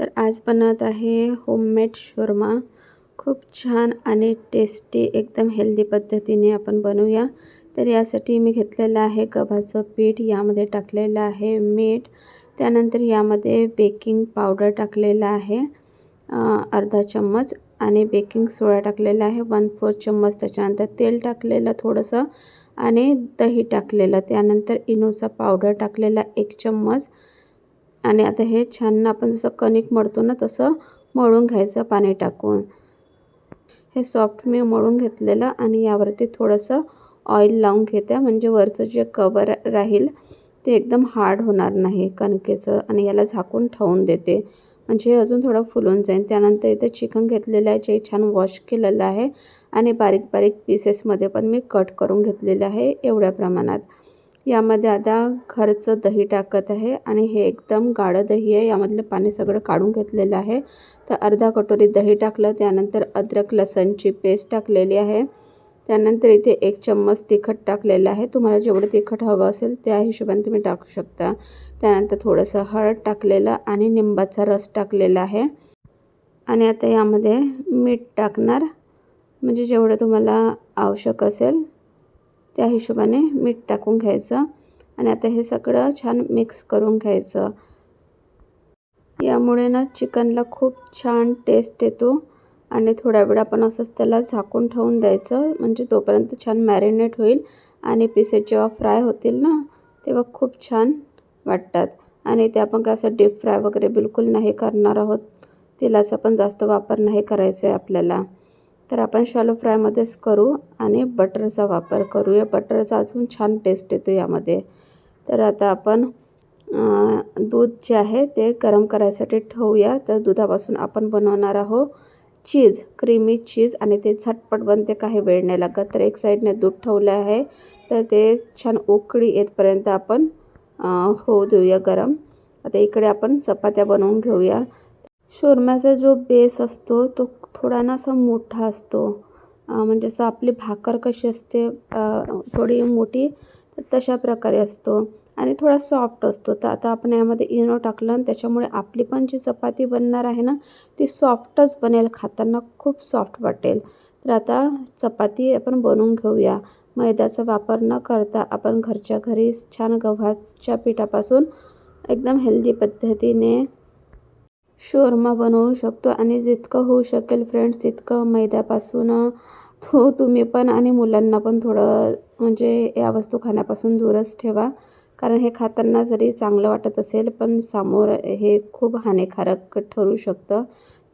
तर आज बनवत आहे होममेड शोरमा खूप छान आणि टेस्टी एकदम हेल्दी पद्धतीने आपण बनवूया. तर यासाठी मी घेतलेलं आहे गव्हाचं पीठ यामध्ये टाकलेलं आहे मीठ. त्यानंतर यामध्ये बेकिंग पावडर टाकलेलं आहे अर्धा चम्मच आणि बेकिंग सोडा टाकलेला आहे वन फोर चम्मच. त्याच्यानंतर तेल टाकलेलं थोडंसं आणि दही टाकलेलं. त्यानंतर इनोचा पावडर टाकलेला एक चम्मच. आणि आता हे छान आपण जसं कणिक मळतो ना तसं मळून घ्यायचं पाणी टाकून. हे सॉफ्ट मी मळून घेतलेलं आणि यावरती थोडंसं ऑइल लावून घेते. म्हणजे वरचं जे कवर राहील ते एकदम हार्ड होणार नाही कणकेचं आणि याला झाकून ठेवून देते. म्हणजे हे अजून थोडं फुलून जाईल त्यानंतर इथे चिकन घेतलेलं आहे जे छान वॉश केलेलं आहे. आणि बारीक बारीक पीसेसमध्ये पण मी कट करून घेतलेलं आहे एवढ्या प्रमाणात. यामध्ये आता घरचं दही टाकत आहे आणि हे एकदम गाढं दही आहे. यामधलं पाणी सगळं काढून घेतलेलं आहे. तर अर्धा कटोरी दही टाकलं त्यानंतर अद्रक लसणची पेस्ट टाकलेली आहे. त्यानंतर इथे एक चम्मच तिखट टाकलेलं आहे. तुम्हाला जेवढं तिखट हवं असेल त्या हिशोबाने तुम्ही टाकू शकता. त्यानंतर थोडंसं हळद टाकलेलं आणि निंबाचा रस टाकलेला आहे. आणि आता यामध्ये मीठ टाकणार. म्हणजे जेवढं तुम्हाला आवश्यक असेल त्या हिशोबाने मीठ टाकून घ्यायचं आणि आता हे सगळं छान मिक्स करून घ्यायचं. यामुळे ना चिकनला खूप छान टेस्ट येतो आणि थोड्या वेळ आपण असंच त्याला झाकून ठेवून द्यायचं म्हणजे तोपर्यंत छान मॅरिनेट होईल आणि पिसे जेव्हा फ्राय होतील ना तेव्हा खूप छान वाटतात. आणि ते आपण काय असं डीप फ्राय वगैरे बिलकुल नाही करणार आहोत. तेलाचा पण जास्त वापर नाही करायचा आहे आपल्याला. तर आपण शॅलो फ्रायमध्येच करू आणि बटरचा वापर करूया. बटरचा अजून छान टेस्ट येतो यामध्ये. तर आता आपण दूध जे आहे ते गरम करायसाठी ठेवूया. तर दुधापासून आपण बनवणार आहोत चीज क्रीमी चीज आणि ते झटपट बनते काही वेळ नाही लागत. तर एक साईडने दूध ठेवलं आहे. तर ते छान उकळी येतपर्यंत आपण होऊ देऊया गरम. आता इकडे आपण चपात्या बनवून घेऊया. शोरम्याचा जो बेस असतो तो थोडा ना असा मोठा असतो. म्हणजे असं आपली भाकर कशी असते थोडी मोठी तशा प्रकारे असतो. आणि थोडा सॉफ्ट असतो. तर आता आपण यामध्ये इनो टाकलं आणि त्याच्यामुळे आपली पण जी चपाती बनणार आहे ना ती सॉफ्टच बनेल. खाताना खूप सॉफ्ट वाटेल. तर आता चपाती आपण बनवून घेऊया. मैद्याचा वापर न करता आपण घरच्या घरी छान गव्हाच्या पिठापासून एकदम हेल्दी पद्धतीने शोरमा बनवू शकतो आणि जितकं होऊ शकेल फ्रेंड्स तितकं मैद्यापासून तो तुम्ही पण आणि मुलांना पण थोडं म्हणजे या वस्तू खाण्यापासून दूरच ठेवा. कारण हे खाताना जरी चांगलं वाटत असेल पण समोर हे खूप हानिकारक ठरू शकतं.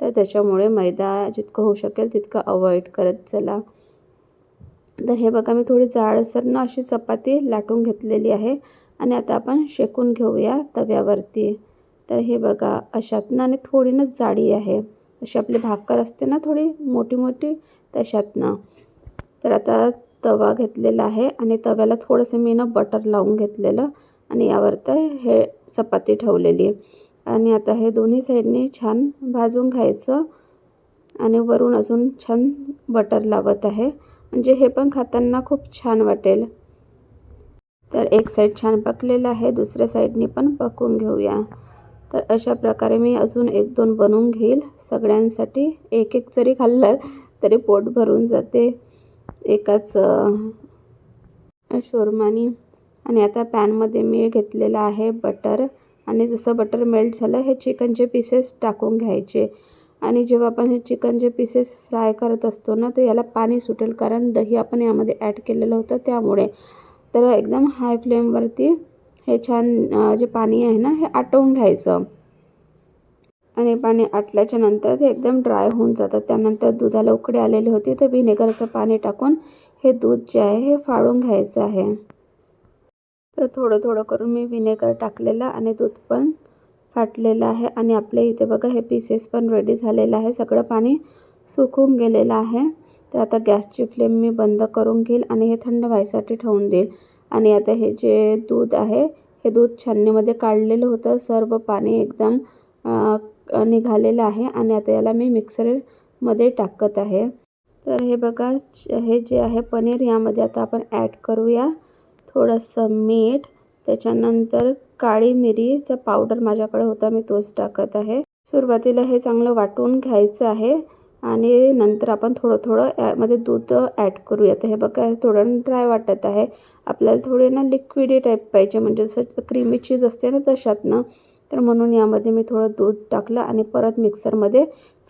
तर त्याच्यामुळे मैदा जितकं होऊ शकेल तितकं अवॉइड करत चला. तर हे बघा मी थोडी जाडसर ना अशी चपाती लाटून घेतलेली आहे. आणि आता आपण शेकून घेऊया तव्यावरती. तर हे बघा अशातनं आणि थोडी जाडी आहे. अशी आपली भाकर असते ना थोडी मोठी मोठी तशातनं. तर आता तवा घेतलेला आहे आणि तव्याला थोडंसं मी ना बटर लावून घेतलेलं आणि यावर तर हे चपाती ठेवलेली. आणि आता हे दोन्ही साईडने छान भाजून घ्यायचं आणि वरून अजून छान बटर लावत आहे. म्हणजे हे पण खाताना खूप छान वाटेल. तर एक साईड छान पकलेलं आहे दुसऱ्या साईडने पण पकवून घेऊया. तर अशा प्रकारे मी अजून एक दोन बनवून घेईल. सगळ्यांसाठी एक एक जरी खाल्लं तरी पोट भरून जाते. एकाच शोरमानी. आणि आता पॅनमध्ये मी घेतलेलं आहे बटर. आणि जसं बटर मेल्ट झालं हे चिकनचे पीसेस टाकून घ्यायचे. आणि जेव्हा आपण हे चिकनचे पीसेस फ्राय करत असतो ना तर याला पाणी सुटेल. कारण दही आपण यामध्ये ॲड केलेलं होतं त्यामुळे. तर एकदम हाय फ्लेमवरती हे छान जे पाणी आहे ना हे आटवून घ्यायचं. आणि पाणी आटल्याच्या नंतर ते एकदम ड्राय होऊन जातं. त्यानंतर दुधाला उकडी आलेली होती तर व्हिनेगरचं पाणी टाकून हे दूध जे आहे हे फाळून घ्यायचं आहे. तर थोडं थोडं करून मी व्हिनेगर टाकलेलं आणि दूध पण फाटलेलं आहे. आणि आपल्या इथे बघा हे पीसेस पण रेडी झालेलं आहे. सगळं पाणी सुकून गेलेलं आहे. तर आता गॅसची फ्लेम मी बंद करून घेईल आणि हे थंड व्हायसाठी ठेवून देईल. आणि आता हे जे दूध आहे हे दूध छाननीमध्ये काढलेलं होतं. सर्व पाणी एकदम निघालेलं आहे आणि आता याला मी मिक्सरमध्ये टाकत आहे. तर हे बघा हे जे आहे पनीर यामध्ये आता आपण ॲड करूया थोडंसं मीठ. त्याच्यानंतर काळी मिरीचा पावडर माझ्याकडे होता मी तोच टाकत आहे. सुरुवातीला हे चांगलं वाटून घ्यायचं आहे. आणि नंतर आपण थोडं थोडं यामध्ये म्हणजे दूध ॲड करूया तर हे बघा थोडं ड्राय वाटत आहे. आपल्याला थोडे ना लिक्विडी टाईप पाहिजे. म्हणजे जसं क्रीमी चीज असते ना तशात ना तर म्हणून यामध्ये मी थोडं दूध टाकलं आणि परत मिक्सरमध्ये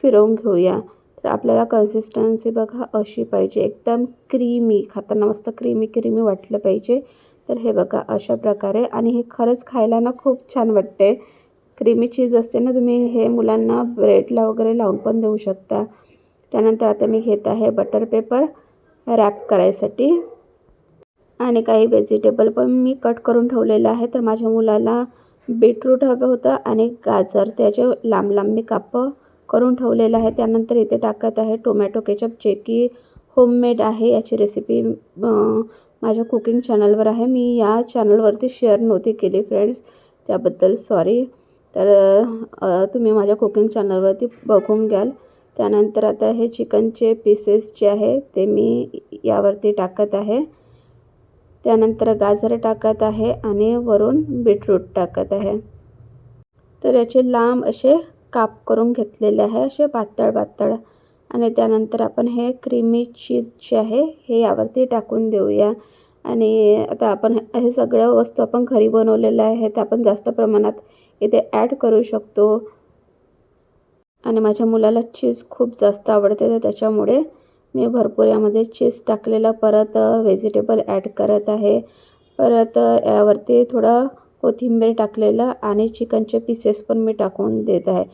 फिरवून घेऊया. तर आपल्याला कन्सिस्टन्सी बघा अशी पाहिजे. एकदम क्रीमी खाताना मस्त क्रीमी क्रीमी वाटलं पाहिजे. तर हे बघा अशा प्रकारे. आणि हे खरंच खायला ना खूप छान वाटते क्रीमी चीज असते ना तुम्ही हे मुलांना ब्रेडला वगैरे लावून पण देऊ शकता. त्यानंतर आता मी घेत आहे बटर पेपर रॅप करायसाठी. आणि काही व्हेजिटेबल पण मी कट करून ठेवलेलं आहे. तर माझ्या मुलाला बीटरूट हवं होतं आणि गाजर त्याचे लांब लांब मी कापं करून ठेवलेलं आहे. त्यानंतर इथे टाकत आहे टोमॅटो केचप जे की होममेड आहे. याची रेसिपी माझ्या कुकिंग चॅनलवर आहे. मी या चॅनलवरती शेअर नव्हती केली फ्रेंड्स त्याबद्दल सॉरी तर तुम्ही माझ्या कुकिंग चॅनलवरती बघून घ्याल. त्यानंतर आता हे चिकनचे पीसेस जे आहे ते मी यावरती टाकत आहे. त्यानंतर गाजर टाकत आहे आणि वरून बीटरूट टाकत आहे. तर याचे लांब असे काप करून घेतलेले आहे असे पातळ पातळ. आणि त्यानंतर आपण हे क्रीमी चीज जे आहे हे यावरती टाकून देऊया. आणि आता आपण हे सगळं वस्तू आपण घरी बनवलेलं आहे ते आपण जास्त प्रमाणात इथे ॲड करू शकतो. आणि माझ्या मुलाला चीज खूप जास्त आवडते तर त्याच्यामुळे मी भरपूर यामध्ये चीज टाकलेलं परत व्हेजिटेबल ॲड करत आहे. परत यावरती थोडं कोथिंबीर टाकलेलं आणि चिकनचे पीसेस पण मी टाकून देत आहे.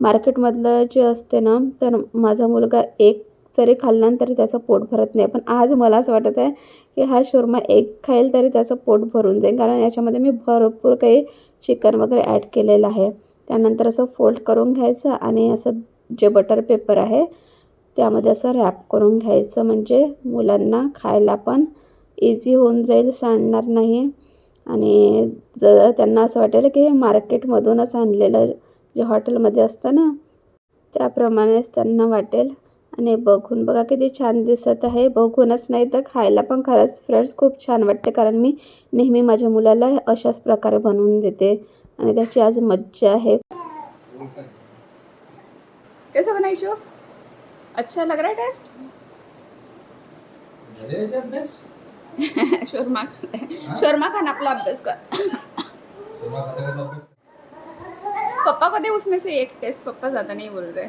मार्केटमधलं जे असते ना तर माझा मुलगा एक जरी खाल्ला तरी त्याचं पोट भरत नाही. पण आज मला असं वाटत आहे की हा शोरमा एक खाईल तरी त्याचं पोट भरून जाईल. कारण याच्यामध्ये मी भरपूर काही चिकन वगैरे ॲड केलेलं आहे. त्यानंतर असं फोल्ड करून घ्यायचं आणि असं जे बटर पेपर आहे त्यामध्ये असं रॅप करून घ्यायचं. म्हणजे मुलांना खायला पण इझी होऊन जाईल सांडणार नाही. आणि जर त्यांना असं वाटेल की हे मार्केटमधूनच आणलेलं जे हॉटेलमध्ये असतं ना त्याप्रमाणेच त्यांना वाटेल. आणि बघून बघा किती छान दिसत आहे. बघूनच नाही तर खायला पण खरंच फ्रेंड्स खूप छान वाटते. कारण मी नेहमी माझ्या मुलाला अशाच प्रकारे बनवून देते. आणि त्याची आज मज्जा आहे. कैसा बना शो अच्छा लग रहा है टेस्ट शोरमा शोरमा खाना अपना अभ्यास कर। तेव्हा खाता खाता अभ्यास पापा को दे उसमें से एक टेस्ट पापा ज्यादा नहीं बोल रहे।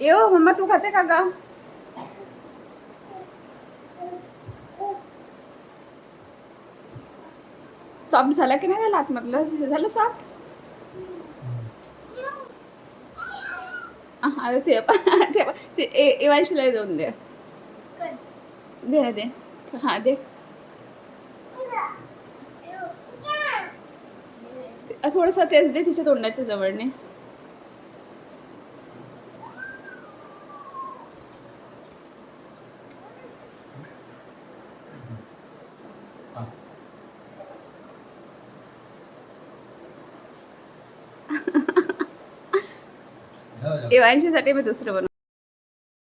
यो मम्मा तू खाते का गा? सॉफ्ट झाला की नाही झाला आतमधलं? झालं सॉफ्ट? अरे ते पण ते पण ते ए- एवांशीला देऊन दे. दे दे. हां दे. थोडंसं तेच दे तिच्या तोंडाच्या जवळने. दिवाळींच्यासाठी मी दुसरं बनवून